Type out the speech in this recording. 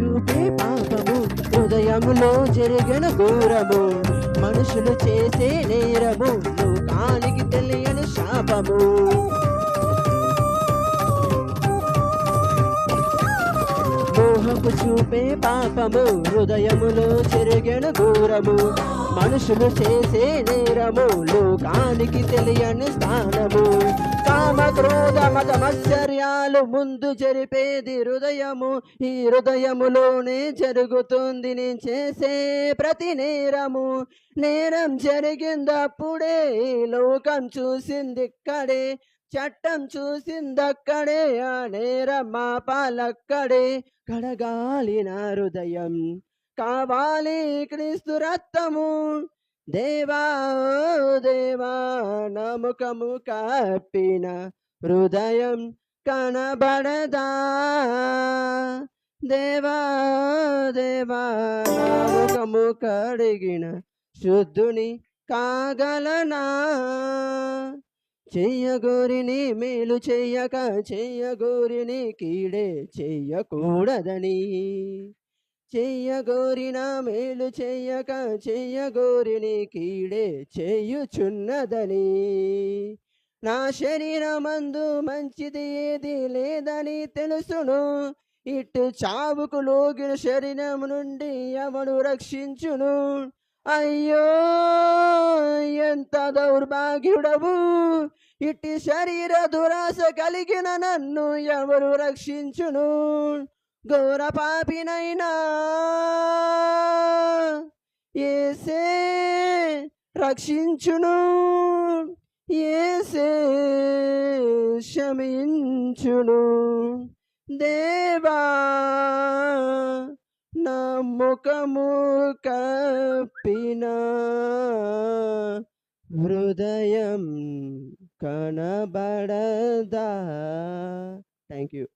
చూపే పాపము. హృదయములో జరిగిన ఘోరము మనుషులు చేసే నేరము. లోకానికి తెలియని శాపము. మోహపు చూపే పాపము. హృదయములో చెరిగిన దూరము. మనుషులు చేసే నేరము. లోకానికి తెలియని స్థానము. కామ క్రోధ మతమశ్చర్యాలు ముందు జరిపేది హృదయము. ఈ హృదయములోనే జరుగుతుంది నేను చేసే ప్రతి నేరము. నేరం జరిగిందప్పుడే ఈ లోకం చూసింది ఇక్కడే చట్టం చూసిందక్కడే ఆ నేరం మా పాలక్కడే. కడగాలి నా హృదయం కావాలి క్రీస్తు రక్తము. దేవా దేవా నముఖము కప్పిన హృదయం కనబడదా? దేవా దేవా నముఖము కడిగిన శుద్ధుని కాగలనా? చెయ్యగోరిని మేలు చెయ్యక చెయ్యగోరిని కీడే చెయ్యకూడదని. చెయ్యగోరిన మేలు చెయ్యక చెయ్యగోరిని కీడే చేయుచున్నదని. నా శరీరమందు మంచిది ఏది లేదని తెలుసును. ఇటు చావుకు లోగిన శరీరం నుండి ఎవడు రక్షించును? అయ్యో ఎంత దౌర్భాగ్యుడవు. ఇట్టి శరీర దురాశ కలిగిన నన్ను ఎవరు రక్షించును? ఘోర పాపినైనా. ఏసే రక్షించును. ఏసే క్షమించును. దేవా నా ముఖము కప్పిన హృదయం కనబడదా. Thank you